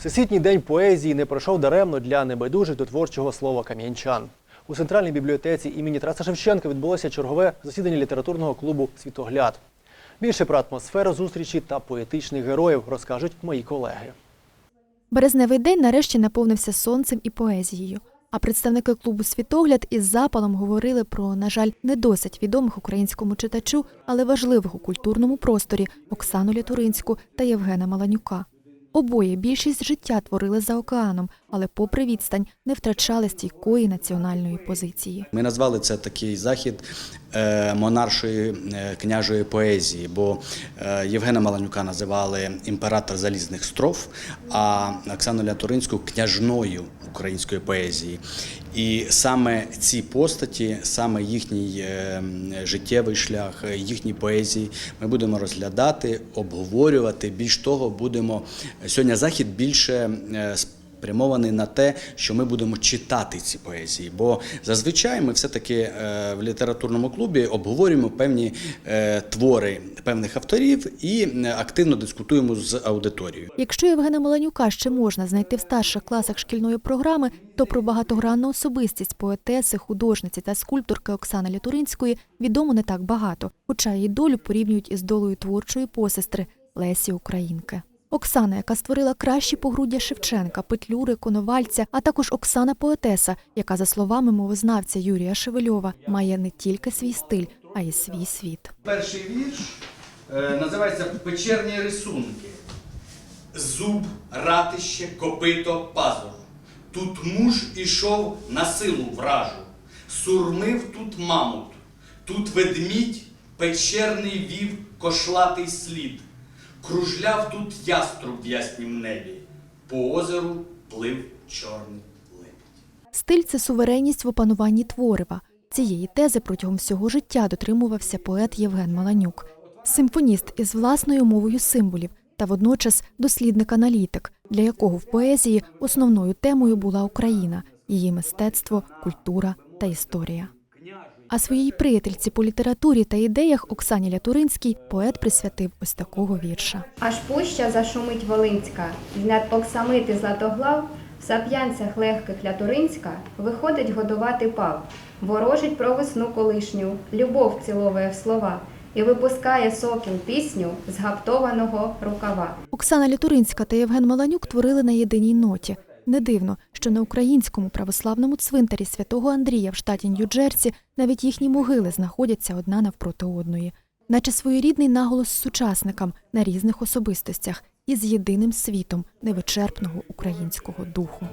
Всесвітній день поезії не пройшов даремно для небайдужих до творчого слова кам'янчан. У центральній бібліотеці імені Тараса Шевченка відбулося чергове засідання літературного клубу Світогляд. Більше про атмосферу зустрічі та поетичних героїв розкажуть мої колеги. Березневий день нарешті наповнився сонцем і поезією. А представники клубу Світогляд із запалом говорили про, на жаль, не досить відомих українському читачу, але важливих у культурному просторі Оксану Лятуринську та Євгена Маланюка. Обоє більшість життя творили за океаном, але, попри відстань, не втрачали стійкої національної позиції. Ми назвали це такий захід монаршої е, княжої поезії, бо е, Євгена Маланюка називали імператор залізних строф, а Оксану Лятуринську княжною української поезії. І саме ці постаті, саме їхній е, життєвий шлях, е, їхні поезії ми будемо розглядати, обговорювати. Більш того, будемо сьогодні захід більше е, спрямований на те, що ми будемо читати ці поезії. Бо зазвичай ми все-таки е, в літературному клубі обговорюємо певні е, твори певних авторів і е, активно дискутуємо з аудиторією. Якщо Євгена Маланюка ще можна знайти в старших класах шкільної програми, то про багатогранну особистість поетеси, художниці та скульпторки Оксани Лятуринської відомо не так багато, хоча її долю порівнюють із долею творчої посестри Лесі Українки. Оксана, яка створила кращі погруддя Шевченка, Петлюри, Коновальця, а також Оксана поетеса, яка, за словами мовознавця Юрія Шевельова, має не тільки свій стиль, а й свій світ. Перший вірш е, називається Печерні рисунки. Зуб, ратище, копито, пазур. Тут муж ішов на силу вражу, сурмив тут мамут, тут ведмідь печерний вів кошлатий слід, кружляв тут яструб в яснім небі, по озеру плив чорний лебідь. Стиль це суверенність в опануванні творива. Цієї тези протягом всього життя дотримувався поет Євген Маланюк, симфоніст із власною мовою символів та водночас дослідник-аналітик, для якого в поезії основною темою була Україна, її мистецтво, культура та історія. А своїй приятельці по літературі та ідеях Оксані Лятуринській поет присвятив ось такого вірша. Аж пуща зашумить Волинська, знят оксамити златоглав, в сап'янцях легких лятуринська виходить годувати пав, ворожить про весну колишню, любов ціловує в слова і випускає сокіл пісню з гаптованого рукава. Оксана Літуринська та Євген Маланюк творили на єдиній ноті. Не дивно, що на українському православному цвинтарі святого Андрія в штаті Нью-Джерсі навіть їхні могили знаходяться одна навпроти одної, наче своєрідний наголос сучасникам на різних особистостях і з єдиним світом невичерпного українського духу.